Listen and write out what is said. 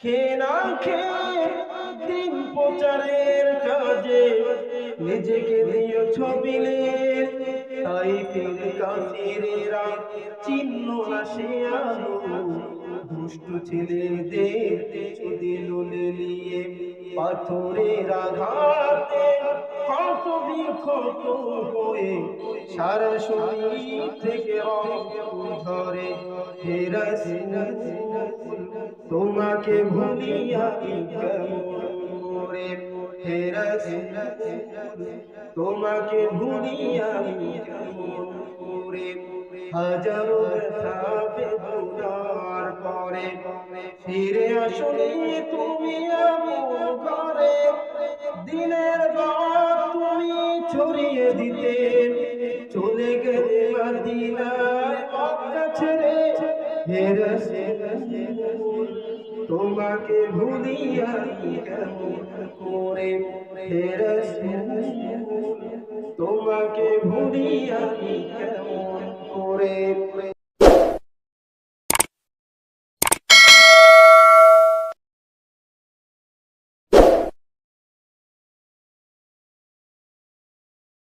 খেয়ে না দিন প্রচারের কাজে নিজেকে দিও ছবিলে তাই ফির কাফিরেরা চিহ্ন না সে আলো, দুষ্টু ছেলেদের দিল নিয়ে পাথরের আঘাতে ক্ষত বিক্ষত হয়ে সারা শরীর থেকে তোমাকে তোমাকে ভুলি আমি কেমন করে? হাজারো পরে ফিরে আসলে তুমি দিনের বাদ তুমি ছড়িয়ে দিতে চলে গেলে মদিনায় মক্কা ছেড়ে হে রাসূল তোমাকে ভুলিয়া কেমন করে? হে রাসূল তোমাকে ভুলিয়া